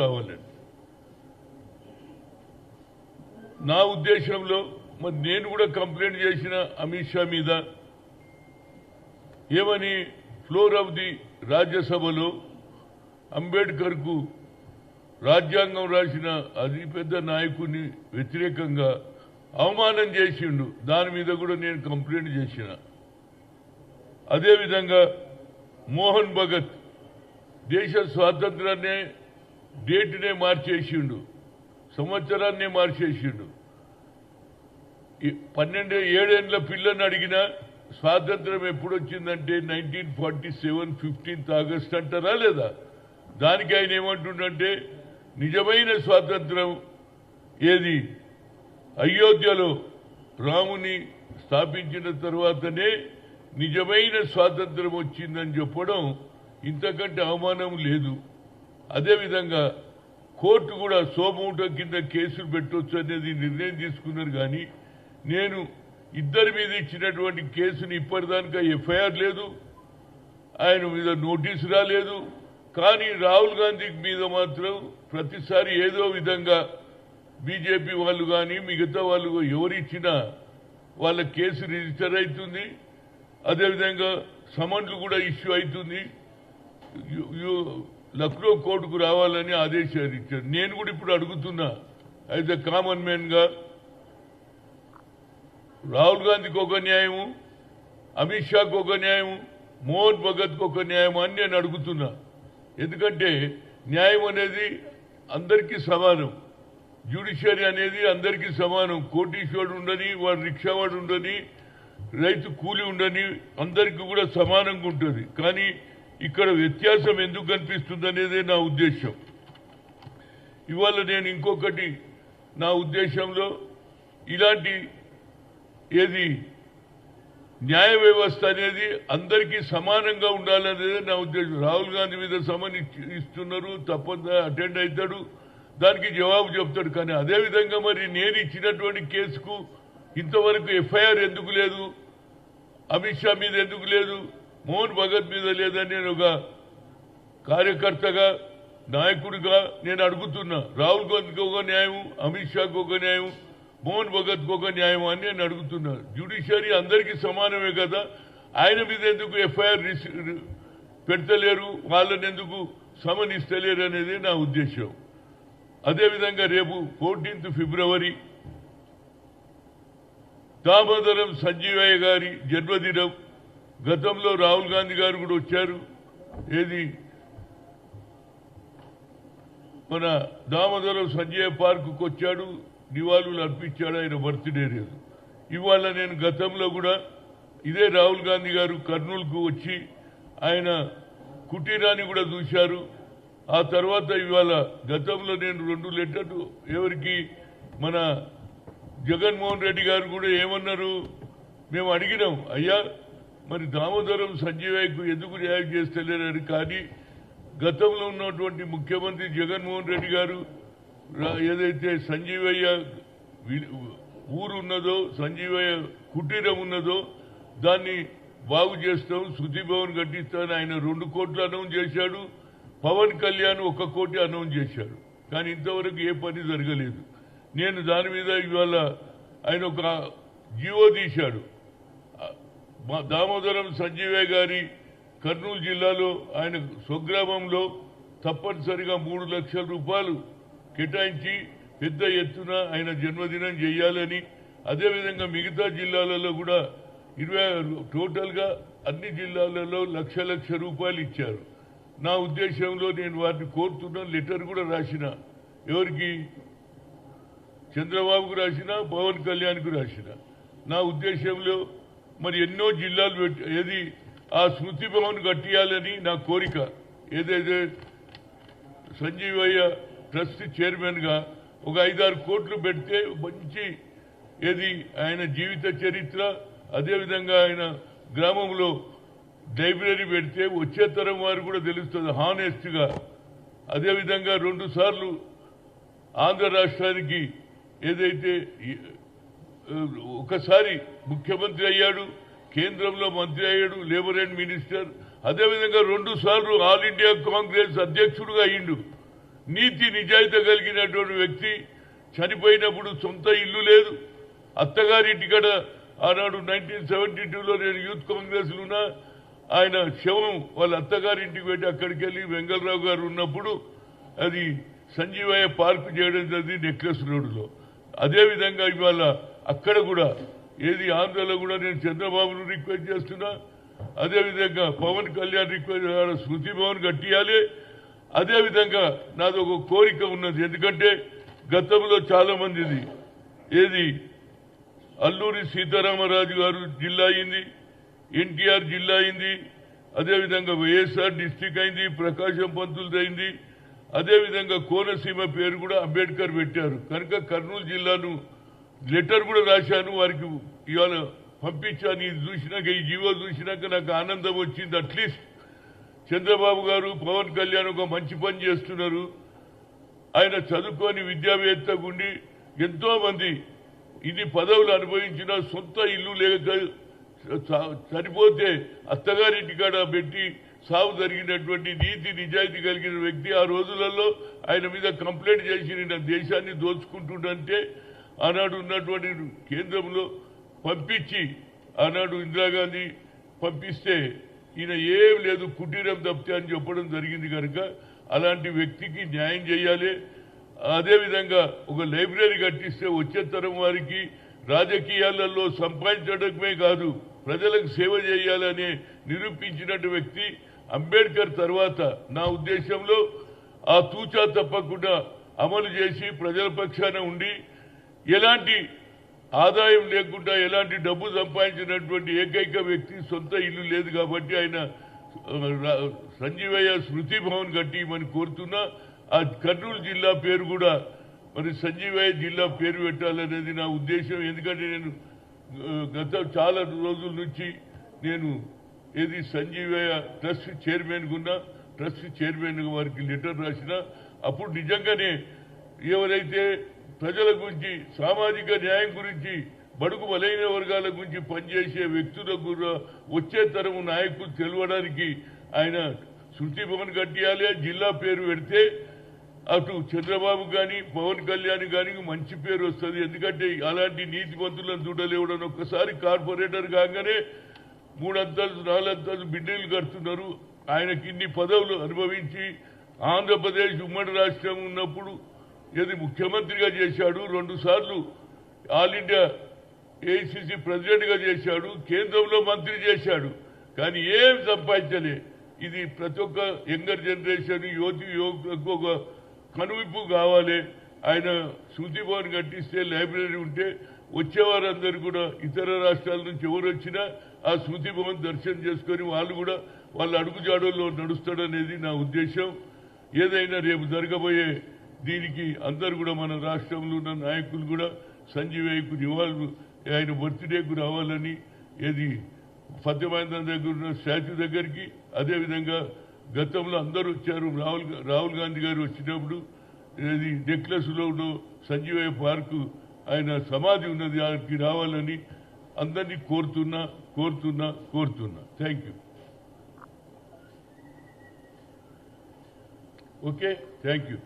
రావాలండి నా ఉద్దేశంలో మరి నేను కూడా కంప్లైంట్ చేసిన అమిత్ షా మీద ఏమని ఫ్లోర్ ఆఫ్ ది రాజ్యసభలో అంబేద్కర్కు రాజ్యాంగం రాసిన అతి పెద్ద నాయకుని వ్యతిరేకంగా అవమానం చేసిండు. దాని మీద కూడా నేను కంప్లైంట్ చేసిన. అదేవిధంగా మోహన్ భగత్ దేశ స్వాతంత్రాన్ని డేట్నే మార్చేసిండు. సంవత్సరాన్నే మార్చేసిండు. పన్నెండు ఏడేళ్ళ పిల్లని అడిగినా స్వాతంత్రం ఎప్పుడు వచ్చిందంటే nineteen forty seven fifteenth August అంటారా లేదా? దానికి ఆయన ఏమంటుండంటే నిజమైన స్వాతంత్రం ఏది? అయోధ్యలో రాముని స్థాపించిన తర్వాతనే నిజమైన స్వాతంత్రం వచ్చిందని చెప్పడం ఇంతకంటే అవమానం లేదు. అదేవిధంగా కోర్టు కూడా సోమూట కింద కేసులు పెట్టవచ్చు అనేది నిర్ణయం తీసుకున్నారు కానీ నేను ఇద్దరి మీద ఇచ్చినటువంటి కేసుని ఇప్పటిదానికా ఎఫ్ఐఆర్ లేదు ఆయన మీద నోటీసు రాలేదు. కానీ రాహుల్ గాంధీ మీద మాత్రం ప్రతిసారి ఏదో విధంగా బీజేపీ వాళ్ళు కానీ మిగతా వాళ్ళు ఎవరిచ్చినా వాళ్ళ కేసు రిజిస్టర్ అవుతుంది. అదేవిధంగా సమన్లు కూడా ఇష్యూ అవుతుంది. లక్నో కోర్టుకు రావాలని ఆదేశాలు ఇచ్చారు. నేను కూడా ఇప్పుడు అడుగుతున్నా. యాజ్ ఎ కామన్ మ్యాన్గా రాహుల్ గాంధీకి ఒక న్యాయము అమిత్ షాకు ఒక న్యాయము మోహన్ భగత్కి ఒక న్యాయం అని నేను అడుగుతున్నా. ఎందుకంటే న్యాయం అనేది అందరికీ సమానం. జ్యుడిషియరీ అనేది అందరికీ సమానం. కోటీశ్వరుడు ఉండని వాడు రిక్షావాడు ఉండని రైతు కూలి ఉండని అందరికీ కూడా సమానంగా ఉంటుంది. కానీ ఇక్కడ వ్యత్యాసం ఎందుకు కనిపిస్తుంది అనేదే నా ఉద్దేశం. ఇవాళ నేను ఇంకొకటి నా ఉద్దేశంలో ఇలాంటి ఏది న్యాయ వ్యవస్థ అనేది అందరికీ సమానంగా ఉండాలనేది నా ఉద్దేశం. రాహుల్ గాంధీ మీద సమన్ ఇస్తున్నారు తప్పనిసరి అటెండ్ అవుతాడు దానికి జవాబు చెప్తాడు. కానీ అదే విధంగా మరి నేను ఇచ్చినటువంటి కేసుకు ఇంతవరకు ఎఫ్ఐఆర్ ఎందుకు లేదు? అమిత్ షా మీద ఎందుకు లేదు? మోహన్ భగత్ మీద లేదని నేను ఒక కార్యకర్తగా నాయకుడిగా నేను అడుగుతున్నా. రాహుల్ గాంధీకి ఒక న్యాయం అమిత్ షాకు ఒక న్యాయం మోహన్ భగత్కి ఒక న్యాయం అని నేను అడుగుతున్నా. జ్యుడిషియరీ అందరికీ సమానమే కదా? ఆయన మీద ఎందుకు ఎఫ్ఐఆర్ పెడతలేరు? వాళ్ళని ఎందుకు సమన్ ఇస్తలేరు అనేది నా ఉద్దేశం. అదేవిధంగా రేపు ఫోర్టీన్త్ ఫిబ్రవరి దామోదరం సంజీవయ్య గారి జన్మదినం గతంలో రాహుల్ గాంధీ గారు కూడా వచ్చారు. ఏది? మన దామోదరం సంజయ్ పార్కుకు వచ్చాడు. నివాళులు అర్పించాడు ఆయన బర్త్డే రోజు. ఇవాళ నేను గతంలో కూడా ఇదే రాహుల్ గాంధీ గారు కర్నూలుకు వచ్చి ఆయన కుటీరాన్ని కూడా చూశారు. ఆ తర్వాత ఇవాళ గతంలో నేను రెండు లెటర్లు ఎవరికి మన జగన్మోహన్ రెడ్డి గారు కూడా ఏమన్నారు? మేము అడిగినాం. అయ్యా మరి దామోదరం సంజీవయ్యకు ఎందుకు న్యాయం చేస్తలేరని కానీ గతంలో ఉన్నటువంటి ముఖ్యమంత్రి జగన్మోహన్ రెడ్డి గారు ఏదైతే సంజీవయ్య ఊరు ఉన్నదో సంజీవయ్య కుటీరం ఉన్నదో దాన్ని బాగు చేస్తాం శృతి భవన్ కట్టిస్తామని ఆయన రెండు కోట్లు అనౌన్స్ చేశాడు పవన్ కళ్యాణ్ ఒక కోటి అనౌన్స్ చేశాడు. కానీ ఇంతవరకు ఏ పని జరగలేదు. నేను దాని మీద ఇవాళ ఆయన ఒక జీవో తీశాడు. మా దామోదరం సంజీవే గారి కర్నూలు జిల్లాలో ఆయన స్వగ్రామంలో తప్పనిసరిగా మూడు లక్షల రూపాయలు కేటాయించి పెద్ద ఎత్తున ఆయన జన్మదినం చేయాలని అదేవిధంగా మిగతా జిల్లాలలో కూడా ఇరవై టోటల్గా అన్ని జిల్లాలలో లక్ష లక్ష రూపాయలు ఇచ్చారు. నా ఉద్దేశంలో నేను వారిని కోరుతున్న లెటర్ కూడా రాసిన ఎవరికి? చంద్రబాబుకు రాసిన పవన్ కళ్యాణ్కు రాసిన. నా ఉద్దేశంలో మరి ఎన్నో జిల్లాలు పెట్టి ఏది ఆ స్మృతి భవన్ కట్టియాలని నా కోరిక. ఏదైతే సంజీవయ్య ట్రస్ట్ చైర్మన్గా ఒక ఐదారు కోట్లు పెడితే మంచి ఏది ఆయన జీవిత చరిత్ర అదేవిధంగా ఆయన గ్రామంలో లైబ్రరీ పెడితే వచ్చే తరం వారు కూడా తెలుస్తుంది హానెస్ట్గా. అదేవిధంగా రెండు సార్లు ఆంధ్ర రాష్ట్రానికి ఏదైతే ఒకసారి ముఖ్యమంత్రి అయ్యాడు కేంద్రంలో మంత్రి అయ్యాడు లేబర్ అండ్ మినిస్టర్. అదేవిధంగా రెండు సార్లు ఆల్ ఇండియా కాంగ్రెస్ అధ్యక్షుడుగా అయ్యిండు. నీతి నిజాయితీ కలిగినటువంటి వ్యక్తి. చనిపోయినప్పుడు సొంత ఇల్లు లేదు. అత్తగారింటికాడ ఆనాడు నైన్టీన్ సెవెంటీ టూలో నేను యూత్ కాంగ్రెస్ ఉన్నా. ఆయన శవం వాళ్ళ అత్తగారింటికి పెట్టి అక్కడికి వెళ్ళి వెంగళరావు గారు ఉన్నప్పుడు అది సంజీవయ్య పార్క్ చేయడం జరిగింది నెక్లెస్ రోడ్లో అదేవిధంగా ఇవాళ అక్కడ కూడా ఏది ఆంధ్రలో కూడా నేను చంద్రబాబును రిక్వెస్ట్ చేస్తున్నా. అదేవిధంగా పవన్ కళ్యాణ్ రిక్వెస్ట్ స్మృతి భవన్ కట్టియాలి. అదేవిధంగా నాది ఒక కోరిక ఉన్నది. ఎందుకంటే గతంలో చాలా మందిది ఏది? అల్లూరి సీతారామరాజు గారు జిల్లా అయింది ఎన్టీఆర్ జిల్లా అయింది అదేవిధంగా వైఎస్ఆర్ డిస్టిక్ అయింది ప్రకాశం పంతులది అయింది. అదేవిధంగా కోనసీమ పేరు కూడా అంబేద్కర్ పెట్టారు. కనుక కర్నూలు జిల్లాను లెటర్ కూడా రాశాను వారికి ఇవాళ పంపించాను. ఇది చూసినాక ఈ జీవో చూసినాక నాకు ఆనందం వచ్చింది. అట్లీస్ట్ చంద్రబాబు గారు పవన్ కళ్యాణ్ ఒక మంచి పని చేస్తున్నారు. ఆయన చదువుకొని విద్యావేత్త గుండి ఎంతో మంది ఇది పదవులు అనుభవించిన సొంత ఇల్లు లేక చనిపోతే అత్తగారింటి కాడ పెట్టి సాగు జరిగినటువంటి నీతి నిజాయితీ కలిగిన వ్యక్తి ఆ రోజులలో ఆయన మీద కంప్లైంట్ చేసి నేను దేశాన్ని దోచుకుంటుండంటే ఆనాడు ఉన్నటువంటి కేంద్రంలో పంపించి ఆనాడు ఇందిరాగాంధీ పంపిస్తే ఈయన ఏం లేదు కుటీరం తప్పితే అని చెప్పడం జరిగింది కనుక అలాంటి వ్యక్తికి న్యాయం చేయాలి. అదేవిధంగా ఒక లైబ్రరీ కట్టిస్తే వచ్చే తరం వారికి రాజకీయాలలో సంపాదించడమే కాదు ప్రజలకు సేవ చేయాలని నిరూపించినట్టు వ్యక్తి అంబేద్కర్ తర్వాత నా ఉద్దేశంలో ఆ తూచా తప్పకుండా అమలు చేసి ప్రజల పక్షాన ఉండి ఎలాంటి ఆదాయం లేకుండా ఎలాంటి డబ్బు సంపాదించినటువంటి ఏకైక వ్యక్తి సొంత ఇల్లు లేదు కాబట్టి ఆయన సంజీవయ్య స్మృతి భవన్ కట్టి మనం కోరుతున్నా. ఆ కర్నూలు జిల్లా పేరు కూడా మరి సంజీవయ్య జిల్లా పేరు పెట్టాలనేది నా ఉద్దేశం. ఎందుకంటే నేను గత చాలా రోజుల నుంచి నేను ఏది సంజీవయ్య ట్రస్ట్ చైర్మన్ ఉన్నా ట్రస్ట్ చైర్మన్ వారికి లెటర్ రాసిన అప్పుడు నిజంగానే ఎవరైతే ప్రజల గురించి సామాజిక న్యాయం గురించి బడుగు బలైన వర్గాల గురించి పనిచేసే వ్యక్తులకు కూడా వచ్చే తరం నాయకులు తెలవడానికి ఆయన శృతి భవన్ కట్టియాలి జిల్లా పేరు పెడితే అటు చంద్రబాబు కానీ పవన్ కళ్యాణ్ కానీ మంచి పేరు వస్తుంది. ఎందుకంటే అలాంటి నీతిమంతులను చూడలేవడం ఒక్కసారి కార్పొరేటర్ కాగానే మూడంతలు నాలుగంతలు బిడ్డలు కడుతున్నారు. ఆయనకి ఇన్ని పదవులు అనుభవించి ఆంధ్రప్రదేశ్ ఉమ్మడి రాష్ట్రం ఉన్నప్పుడు ఏది ముఖ్యమంత్రిగా చేశాడు? రెండు సార్లు ఆల్ ఇండియా ఏఐసిసి ప్రెసిడెంట్గా చేశాడు కేంద్రంలో మంత్రి చేశాడు. కానీ ఏం సంపాదించలే. ఇది ప్రతి ఒక్క యంగర్ జనరేషన్ యువతి యువకులకు ఒక కనువిప్పు కావాలి. ఆయన శృతి భవన్ కట్టిస్తే లైబ్రరీ ఉంటే వచ్చేవారందరూ కూడా ఇతర రాష్ట్రాల నుంచి ఎవరు వచ్చినా ఆ శృతి భవన్ దర్శనం చేసుకొని వాళ్ళు కూడా వాళ్ళ అడుగుజాడల్లో నడుస్తాడనేది నా ఉద్దేశం. ఏదైనా రేపు జరగబోయే దీనికి అందరు కూడా మన రాష్ట్రంలో ఉన్న నాయకులు కూడా సంజీవయ్యకు నివాళులు ఆయన బర్త్డేకు రావాలని ఏది ఫతేమైందన్ దగ్గర ఉన్న స్టాచ్యూ దగ్గరికి అదేవిధంగా గతంలో అందరూ వచ్చారు రాహుల్ రాహుల్ గాంధీ గారు వచ్చినప్పుడు ఇది నెక్లెస్లో ఉన్న సంజీవయ్య పార్కు ఆయన సమాధి ఉన్నది ఆయనకి రావాలని అందరినీ కోరుతున్నా కోరుతున్నా కోరుతున్నా. Thank you okay thank you